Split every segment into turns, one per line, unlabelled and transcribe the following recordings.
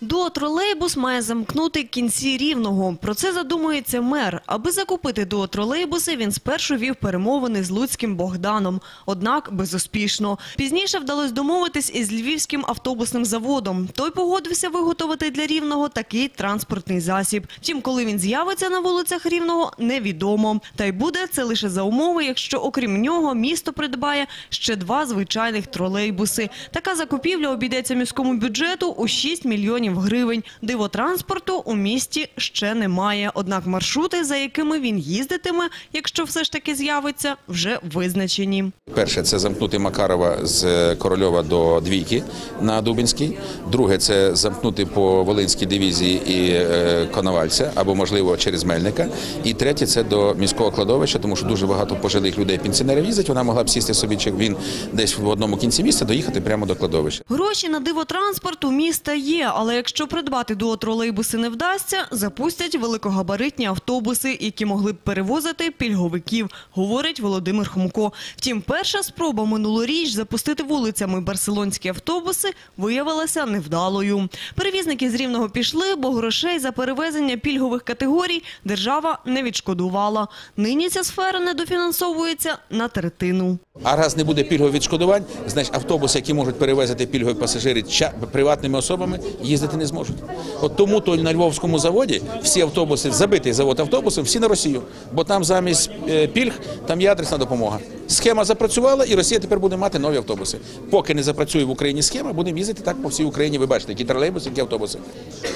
Дуотролейбус має замкнути кінці рівного. Про це задумується мер. Аби закупити дуотролейбуси, він спершу вів перемовини з Луцьким Богданом. Однак безуспішно. Пізніше вдалося домовитись із львівським автобусним заводом. Той погодився виготовити для рівного такий транспортний засіб. Втім, коли він з'явиться на вулицях рівного, невідомо. Та й буде це лише за умови, якщо окрім нього місто придбає ще два звичайних тролейбуси. Така закупівля обійдеться міському бюджету у 6 мільйонів гривень. Дивотранспорту у місті ще немає. Однак маршрути, за якими він їздитиме, якщо все ж таки з'явиться, вже визначені.
Перше це замкнути Макарова з Корольова до Двійки на Дубинській. Друге це замкнути по Волинській дивізії і е, Коновальця або можливо через Мельника. І третє це до міського кладовища, тому що дуже багато пожилих людей пенсіонерів їздять. Вона могла б сісти собі, чи він десь в одному кінці міста доїхати прямо до кладовища.
Гроші на дивотранспорт у міста є, але якщо придбати дуотролейбуси не вдасться, запустять великогабаритні автобуси, які могли б перевозити пільговиків, говорить Володимир Хомко. Втім, перша спроба минулоріч запустити вулицями барселонські автобуси виявилася невдалою. Перевізники з Рівного пішли, бо грошей за перевезення пільгових категорій держава не відшкодувала. Нині ця сфера недофінансовується на третину.
А раз не буде пільгових відшкодувань, значить автобуси, які можуть перевезти пільгові пасажири приватними особами, їздити не зможуть. От тому то на Львовському заводі всі автобуси, забитий завод автобусом, всі на Росію, бо там замість е, пільг там є адресна допомога. Схема запрацювала, і Росія тепер буде мати нові автобуси. Поки не запрацює в Україні схема, будемо їздити так по всій Україні. Ви бачите, які тролейбуси, які автобуси.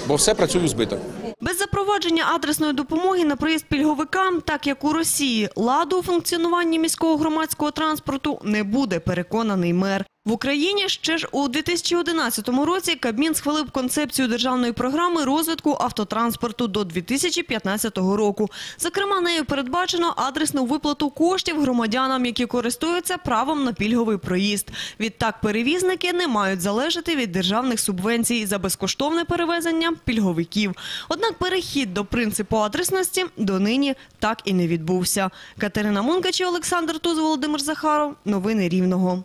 Бо все працює у збиток.
Без запровадження адресної допомоги на проїзд пільговикам, так як у Росії, ладу у функціонуванні міського громадського транспорту не буде, переконаний мер. В Україні ще ж у 2011 році Кабмін схвалив концепцію державної програми розвитку автотранспорту до 2015 року. Зокрема, нею передбачено адресну виплату коштів громадянам, які користуються правом на пільговий проїзд. Відтак перевізники не мають залежати від державних субвенцій за безкоштовне перевезення пільговиків. Однак перехід до принципу адресності донині так і не відбувся. Катерина Мункач Олександр Туз, Володимир Захаров. Новини Рівного.